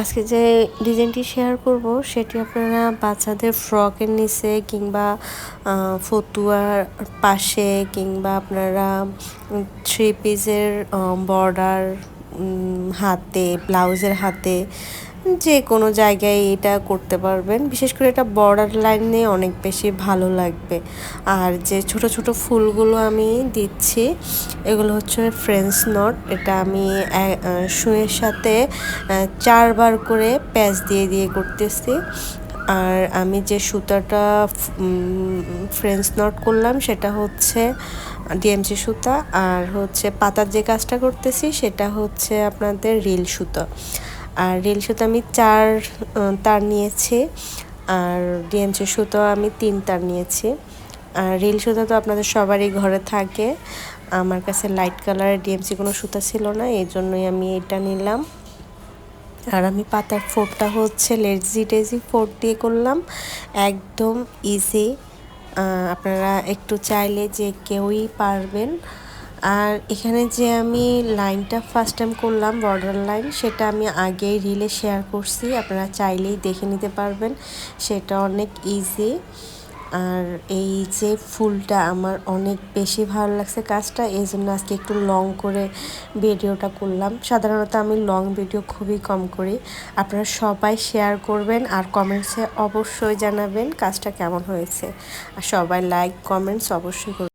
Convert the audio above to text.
আজকে যে ডিজাইনটি শেয়ার করব, সেটি আপনারা বাচ্চাদের ফ্রকের নিচে কিংবা ফতুয়ার পাশে কিংবা আপনারা থ্রি পিসের বর্ডার হাতে, ব্লাউজের হাতে যে কোনো জায়গায় এটা করতে পারবেন। বিশেষ করে এটা বর্ডার লাইনে অনেক বেশি ভালো লাগবে। আর যে ছোট ছোট ফুলগুলো আমি দিচ্ছি, এগুলো হচ্ছে ফ্রেন্স নট এটা আমি শুয়ের সাথে চারবার করে প্যাচ দিয়ে দিয়ে করতেছি। আর আমি যে সুতাটা ফ্রেন্স নট করলাম, সেটা হচ্ছে ডিএমসি সুতা। আর হচ্ছে পাতার যে কাজটা করতেছি, সেটা হচ্ছে আপনাদের রিল সুতো। আর রিল সুতো আমি চার তার নিয়েছি। আর ডিএমসি সুতো আমি তিন তার নিয়েছি। আর রিল সুতো তো আপনাদের সবারই ঘরে থাকে। আমার কাছে লাইট কালারের ডিএমসি কোনো সুতা ছিল না, এই জন্যই আমি এটা নিলাম। আর আমি পাতার ফোরটা হচ্ছে লেজি টেজি ফোর দিয়ে করলাম। একদম ইজি আপনারা একটু চাইলে যে কেউই পারবেন আর এখানে যে আমি লাইনটা ফার্স্ট টাইম করলাম বর্ডার লাইন সেটা আমি আগেই রিলে শেয়ার করছি। আপনারা চাইলেই দেখে নিতে পারবেন, সেটা অনেক ইজি আর এই যে ফুলটা আমার অনেক বেশি ভালো লাগছে কাজটা, এই জন্য আজকে একটু লং করে ভিডিওটা করলাম। সাধারণত আমি লং ভিডিও খুবই কম করি। আপনারা সবাই শেয়ার করবেন আর কমেন্টসে অবশ্যই জানাবেন কাজটা কেমন হয়েছে। আর সবাই লাইক কমেন্টস অবশ্যই